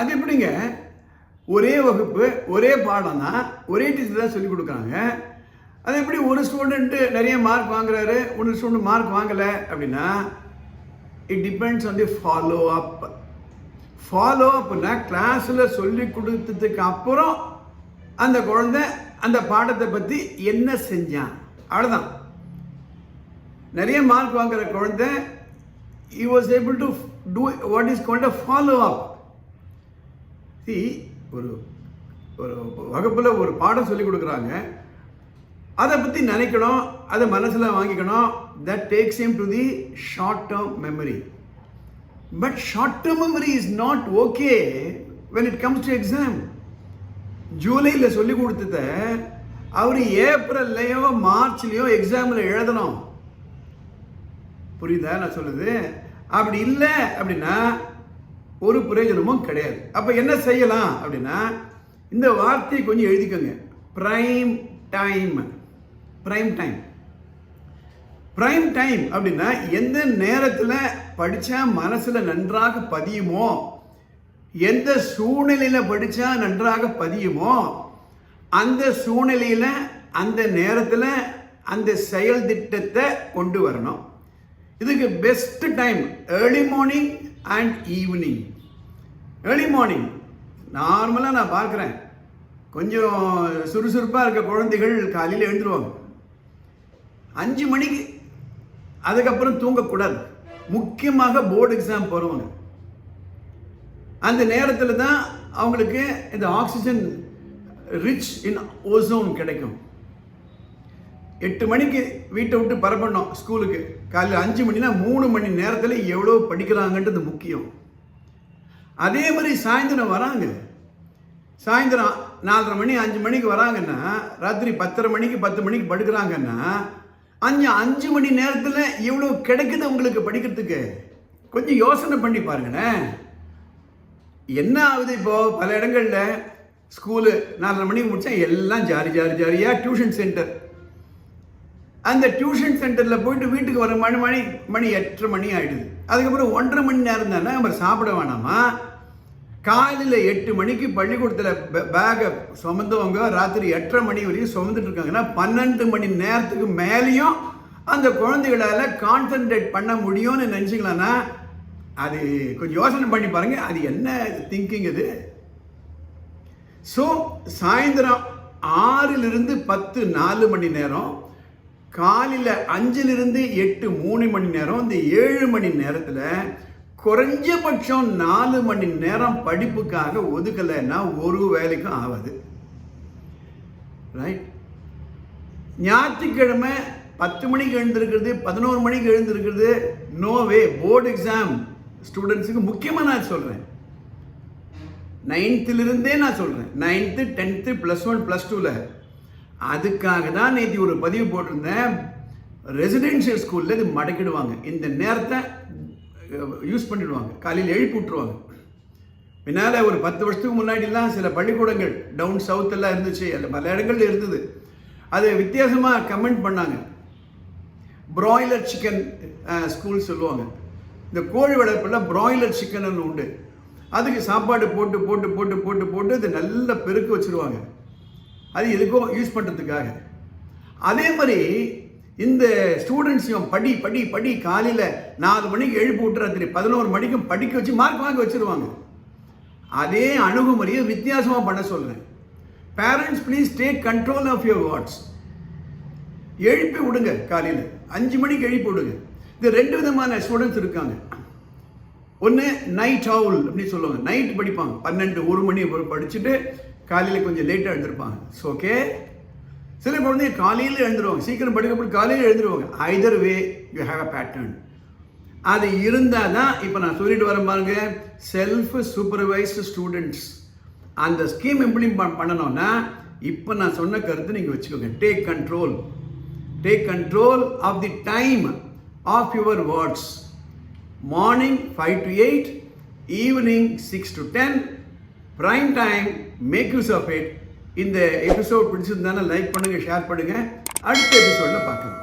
அது எப்படிங்க? ஒரே வகுப்பு ஒரே பாடம் தான் ஒரே டீச்சர் தான் சொல்லிக் கொடுக்குறாங்க. அது எப்படி ஒரு ஸ்டூடெண்ட்டு நிறைய மார்க் வாங்குறாரு ஒரு ஸ்டூடெண்ட் மார்க் வாங்கலை அப்படின்னா it depends on the follow up follow அப்னா கிளாஸில் சொல்லி கொடுத்ததுக்கு அப்புறம் அந்த குழந்தை அந்த பாடத்தை பற்றி என்ன செஞ்சான்? அவ்வளோதான் நிறைய மார்க் வாங்குற குழந்தை he was able to do what is called a follow up C ஒரு ஒரு வகுப்பில் ஒரு பாடம் சொல்லி கொடுக்குறாங்க. அதை பற்றி நினைக்கணும் அதை மனசில் வாங்கிக்கணும். That takes him to the short term memory but short term memory is not okay when it comes to exam ஜூலையில் சொல்லி கொடுத்தத அவர் ஏப்ரல்லையோ மார்ச்லேயோ எக்ஸாமில் எழுதணும். புரியுதா நான் சொல்லுது? அப்படி இல்லை அப்படின்னா ஒரு பிரயோஜனமும் கிடையாது. அப்போ என்ன செய்யலாம் அப்படின்னா இந்த வார்த்தையை கொஞ்சம் எழுதிக்கோங்க. Prime time prime time prime time அப்படின்னா எந்த நேரத்தில் படித்தா மனசில் நன்றாக பதியுமோ எந்த சூழ்நிலையில் படித்தா நன்றாக பதியுமோ அந்த சூழ்நிலையில் அந்த நேரத்தில் அந்த செயல் திட்டத்தை கொண்டு வரணும். இதுக்கு best time early morning and evening early morning நார்மலாக நான் பார்க்குறேன். கொஞ்சம் சுறுசுறுப்பாக இருக்க குழந்தைகள் காலையில் எழுந்துருவாங்க. அஞ்சு மணிக்கு அதுக்கப்புறம் தூங்கக்கூடாது. முக்கியமாக போர்டு எக்ஸாம் போகிறவங்க அந்த நேரத்தில் தான் அவங்களுக்கு இந்த ஆக்சிஜன் ரிச் இன் ஓசோன் கிடைக்கும். எட்டு மணிக்கு வீட்டை விட்டு பரப்பணும் ஸ்கூலுக்கு. காலையில் அஞ்சு மணினா மூணு மணி நேரத்தில் எவ்வளோ படிக்கிறாங்கன்றது முக்கியம். அதே மாதிரி சாயந்தரம் வராங்க. சாயந்தரம் நாலரை மணி அஞ்சு மணிக்கு வராங்கன்னா ராத்திரி பத்தரை மணிக்கு பத்து மணிக்கு படுக்கிறாங்கன்னா அஞ்சு அஞ்சு மணி நேரத்தில் எவ்வளோ கிடைக்குது உங்களுக்கு படிக்கிறதுக்கு? கொஞ்சம் யோசனை பண்ணி பாருங்களேன். என்ன ஆகுது இப்போது பல இடங்களில் ஸ்கூலு நாலரை மணிக்கு முடித்தா எல்லாம் ஜாரி ஜாரி ஜாரியாக டியூஷன் சென்டர். அந்த டியூஷன் சென்டரில் போயிட்டு வீட்டுக்கு வர மணி மணி மணி எட்டரை மணி ஆகிடுது அதுக்கப்புறம் ஒன்றரை மணி நேரம் தானே நம்ம சாப்பிட வேணாமா? காலையில் எட்டு மணிக்கு பள்ளிக்கூடத்தில் பேகை சுமந்தவங்க ராத்திரி எட்டரை மணி வரையும் சுமந்துட்டு இருக்காங்கன்னா பன்னெண்டு மணி நேரத்துக்கு மேலேயும் அந்த குழந்தைகளால் கான்சென்ட்ரேட் பண்ண முடியும்னு நினச்சிக்கலான்னா அது கொஞ்சம் யோசனை பண்ணி பாருங்கள் அது என்ன திங்கிங் அது ஸோ சாயந்தரம் ஆறிலிருந்து பத்து நாலு மணி நேரம் காலையில் அஞ்சிலிருந்து எட்டு மூணு மணி நேரம் இந்த ஏழு மணி நேரத்தில் குறைஞ்சபட்சம் நாலு மணி நேரம் படிப்புக்காக ஒதுக்கலைன்னா ஒரு வேலைக்கும் ஆகாது. ரைட் ஞாயிற்றுக்கிழமை பத்து மணிக்கு எழுந்திருக்கிறது பதினோரு மணிக்கு எழுந்திருக்கிறது நோ வே போர்டு எக்ஸாம் ஸ்டூடெண்ட்ஸுக்கு முக்கியமாக நான் சொல்கிறேன் நைன்த்துலேருந்தே நான் சொல்கிறேன் ninth tenth plus one plus டூவில் அதுக்காக தான் நேற்று ஒரு பதிவு போட்டிருந்தேன். ரெசிடென்ஷியல் ஸ்கூலில் இது மடக்கிடுவாங்க. இந்த நேரத்தை யூஸ் பண்ணிடுவாங்க. காலையில் எழுப்பி விட்ருவாங்க பின்னால் ஒரு பத்து வருஷத்துக்கு முன்னாடிலாம் சில பள்ளிக்கூடங்கள் டவுன் சவுத்தெல்லாம் இருந்துச்சு. அதில் பல இடங்கள்ல இருந்தது. அது வித்தியாசமாக கமெண்ட் பண்ணாங்க. ப்ராய்லர் சிக்கன் ஸ்கூல் சொல்லுவாங்க. இந்த கோழி வளர்ப்பில் ப்ராய்லர் சிக்கன் உண்டு. அதுக்கு சாப்பாடு போட்டு போட்டு போட்டு போட்டு போட்டு இது நல்லா பெருக்கு வச்சுருவாங்க. அது எதுக்கோ யூஸ் பண்ணுறதுக்காக அதே மாதிரி இந்த ஸ்டூடெண்ட்ஸையும் படி படி படி காலையில் நாலு மணிக்கு எழுப்பி விட்டுறது பதினோரு மணிக்கும் படிக்க வச்சு மார்க் வாங்க வச்சுருவாங்க. அதே அணுகுமுறையை வித்தியாசமாக பண்ண சொல்கிறேன் parents please take control of your wards எழுப்பி விடுங்க காலையில். அஞ்சு மணிக்கு எழுப்பி விடுங்க. இது ரெண்டு விதமான ஸ்டூடெண்ட்ஸ் இருக்காங்க. ஒன்று நைட் ஹவுல் அப்படின்னு சொல்லுவாங்க. நைட் படிப்பாங்க. பன்னெண்டு ஒரு மணி படிச்சுட்டு காலையில் கொஞ்சம் லேட்டாக எழுந்திருப்பாங்க. ஸோ ஓகே சில குழந்தைங்க காலையில் எழுந்துருவாங்க. சீக்கிரம் படிக்கப்பட்டு காலையில் எழுந்துருவாங்க. Either way you have a pattern அது இருந்தால் தான் இப்போ நான் சொல்லிட்டு வரேன் பாருங்க செல்ஃப் சூப்பர்வைஸ்டு ஸ்டூடெண்ட்ஸ் அந்த ஸ்கீம் இம்ப்ளிமெண்ட் பண்ணணும்னா இப்போ நான் சொன்ன கருத்து நீங்கள் வச்சுக்கோங்க. Take control take control of the time of your wards morning five to eight evening six to ten prime time make use of it இந்த எபிசோட் பிடிச்சிருந்தானே லைக் பண்ணுங்கள் ஷேர் பண்ணுங்கள் அடுத்த எபிசோடில் பார்க்கலாம்.